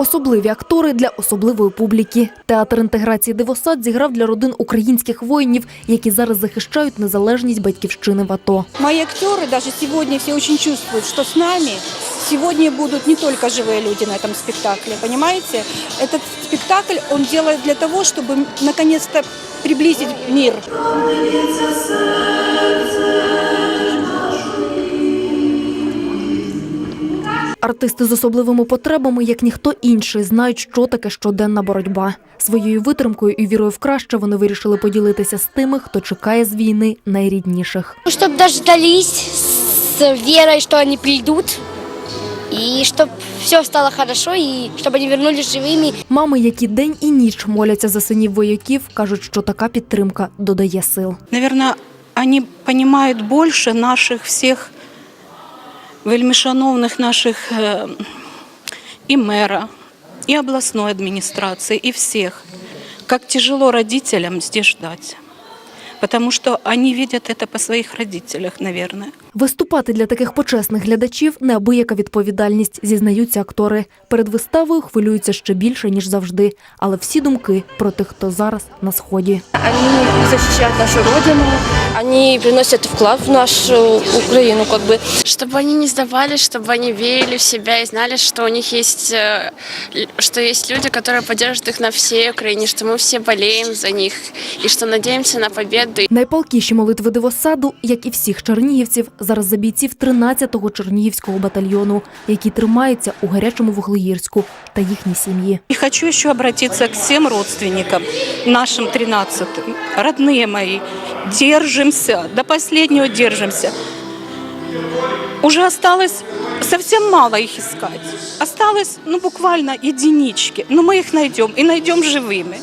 Особливі актори для особливої публіки. Театр інтеграції Дивосад зіграв для родин українських воїнів, які зараз захищають незалежність батьківщини в АТО. Мои актеры даже сегодня все очень чувствуют, что с нами сегодня будут не только живые люди на этом спектакле, понимаете? Этот спектакль он делает для того, чтобы наконец-то приблизить мир. Артисти з особливими потребами, як ніхто інший, знають, що таке щоденна боротьба. Своєю витримкою і вірою в краще вони вирішили поділитися з тими, хто чекає з війни найрідніших. Чтобы дождались с верой, что они придут, и чтобы все стало хорошо, и чтобы они вернулись живыми. Мами, які день і ніч моляться за синів вояків, кажуть, що така підтримка додає сил. Наверное, они понимают больше наших всех вельмишановных наших э, и мэра, и областной администрации, и всех, как тяжело родителям здесь ждать. Потому что они видят это по своих родителях, наверное. Виступати для таких почесних глядачів неабияка відповідальність, зізнаються актори. Перед виставою хвилюються ще більше ніж завжди, але всі думки про тих, хто зараз на сході. Они защищают нашу родину, они приносят вклад в нашу Украину, как бы. чтобы они не сдавались, чтобы они верили в себя и знали, что у них есть, э, л- что есть люди, которые поддержат их на всей Украине, что мы все болеем за них и что надеемся на победу. Найпалкіші молитви дивосаду, як і всіх чернігівців, зараз за бійців 13-го чернігівського батальйону, які тримаються у гарячому вуглеїрську та їхні сім'ї. И хочу еще обратиться к всем родственникам, нашим 13-м. Родные мои, держимся, до последнего держимся. Уже осталось совсем мало их искать. Осталось, ну, буквально единички. Но мы их найдем и найдем живыми.